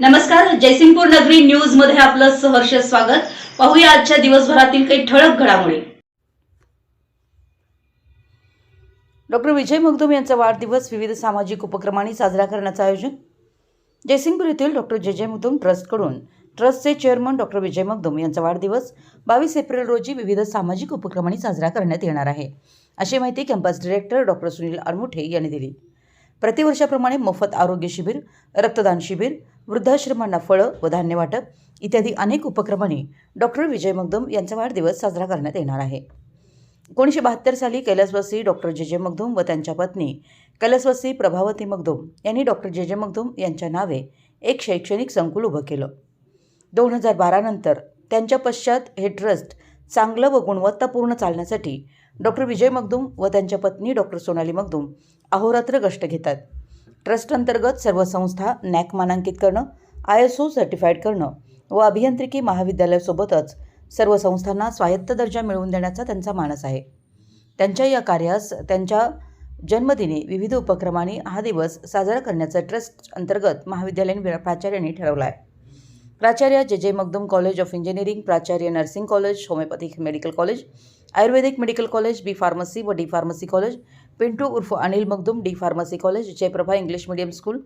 नमस्कार जयसिंगपूर नगरी न्यूजमध्ये आपलं सहर्ष स्वागत. पाहूया आजच्या दिवसभरातील काही ठळक घडामोडी. डॉक्टर विजय मगदुम यांचा वाढदिवस विविध सामाजिक उपक्रमांनी साजरा करण्याचं आयोजन. जयसिंगपूर येथील डॉक्टर जय जे मगदूम ट्रस्टकडून ट्रस्टचे चेअरमन डॉक्टर विजय मगदुम यांचा वाढदिवस बावीस एप्रिल रोजी विविध सामाजिक उपक्रमांनी साजरा करण्यात येणार आहे. अशी माहिती campus director doctor Sunil Armuthe यांनी दिली. प्रतिवर्षाप्रमाणे मोफत आरोग्य शिबिर रक्तदान शिबिर वृद्धाश्रमांना फळं व धान्य वाटप इत्यादी अनेक उपक्रमांनी डॉक्टर विजय मगदुम यांचा वाढदिवस साजरा करण्यात येणार आहे. एकोणीसशे बहात्तर साली कैलासवासी डॉक्टर जे जे मगदुम व त्यांच्या पत्नी कैलासवासी प्रभावती मगदुम यांनी डॉक्टर जे जे मगदुम यांच्या नावे एक शैक्षणिक संकुल उभं केलं. दोन हजार बारानंतर त्यांच्या पश्चात हे ट्रस्ट चांगलं व गुणवत्तापूर्ण चालण्यासाठी डॉक्टर विजय मगदुम व त्यांच्या पत्नी डॉक्टर सोनाली मगदुम अहोरात्र कष्ट घेतात. ट्रस्ट अंतर्गत सर्व संस्था नॅक मानांकित करणं आय एस ओ सर्टिफाईड करणं व अभियांत्रिकी महाविद्यालयासोबतच सर्व संस्थांना स्वायत्त दर्जा मिळवून देण्याचा त्यांचा मानस आहे. त्यांच्या या कार्यास त्यांच्या जन्मदिनी विविध उपक्रमांनी हा दिवस साजरा करण्याचा ट्रस्ट अंतर्गत महाविद्यालयीन प्राचार्यांनी ठरवला आहे प्राचार्य J J Magdum college of engineering प्राचार्य nursing college homeopathic medical college ayurvedic medical college B pharmacy व डी फार्मसी कॉलेज पिंटू उर्फ Anil Magdum D pharmacy college Jayprabha English medium school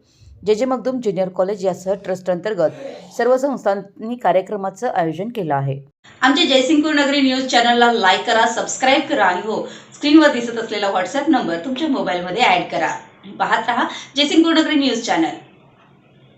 J J Magdum junior college यासह trust अंतर्गत सर्व संस्थांनी कार्यक्रमाचं आयोजन केलं आहे. आमच्या जयसिंगपूर नगरी न्यूज चॅनलला लाईक करा सबस्क्राईब करा आणि हो स्क्रीनवर दिसत असलेला व्हॉट्सअप नंबर तुमच्या मोबाईलमध्ये ऍड करा. पाहत रहा जयसिंगपूर नगरी न्यूज चॅनल.